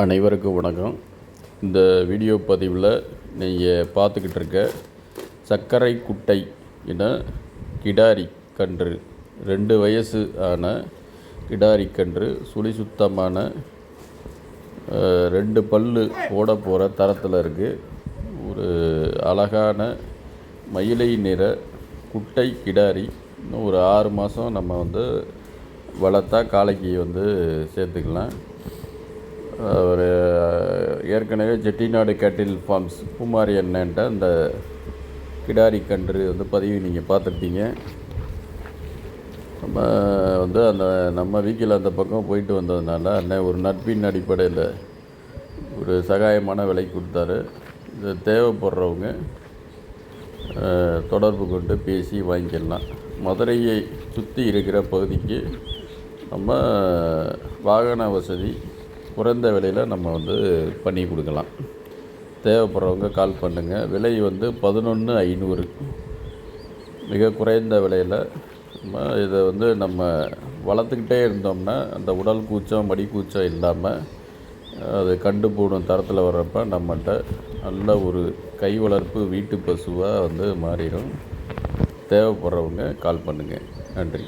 அனைவருக்கும் வணக்கம். இந்த வீடியோ பதிவில் நீங்கள் பார்த்துக்கிட்டு இருக்க சர்க்கரை குட்டை என கிடாரி கன்று ரெண்டு வயசு ஆன கிடாரி கன்று சுழி சுத்தமான ரெண்டு பல்லு போட போகிற தரத்தில் இருக்குது ஒரு அழகான மயிலை நிற குட்டை கிடாரி. இன்னும் ஒரு ஆறு மாதம் நம்ம வந்து வளர்த்தா காளைக்கு வந்து சேர்த்துக்கலாம். ஒரு ஏற்கனவே செட்டிநாடு கேட்டில் ஃபார்ம்ஸ் பூமாரி என்னன்ட்ட அந்த கிடாரி கன்று வந்து பதிவு நீங்கள் பார்த்துருப்பீங்க. நம்ம வந்து அந்த நம்ம வீக்கில் அந்த பக்கம் போயிட்டு வந்ததுனால அண்ணன் ஒரு நட்பின் அடிப்படையில் ஒரு சகாயமான விலை கொடுத்தாரு. இது தேவைப்படுறவங்க தொடர்பு கொண்டு பேசி வாங்கிக்கலாம். மதுரையை சுற்றி இருக்கிற பகுதிக்கு நம்ம வாகன வசதி குறைந்த விலையில் நம்ம வந்து பண்ணி கொடுக்கலாம். தேவைப்படுறவங்க கால் பண்ணுங்கள் விலை வந்து பதினொன்று ஐநூறு. மிக குறைந்த விலையில் நம்ம இதை வந்து நம்ம வளர்த்துக்கிட்டே இருந்தோம்னா அந்த உடல் கூச்சம் மடி கூச்சம் இல்லாமல் அது கண்டு போடும் தரத்தில் வர்றப்ப நம்மகிட்ட நல்ல ஒரு கை வளர்ப்பு வீட்டு பசுவாக வந்து மாறிடும். தேவைப்படுறவங்க கால் பண்ணுங்கள் நன்றி.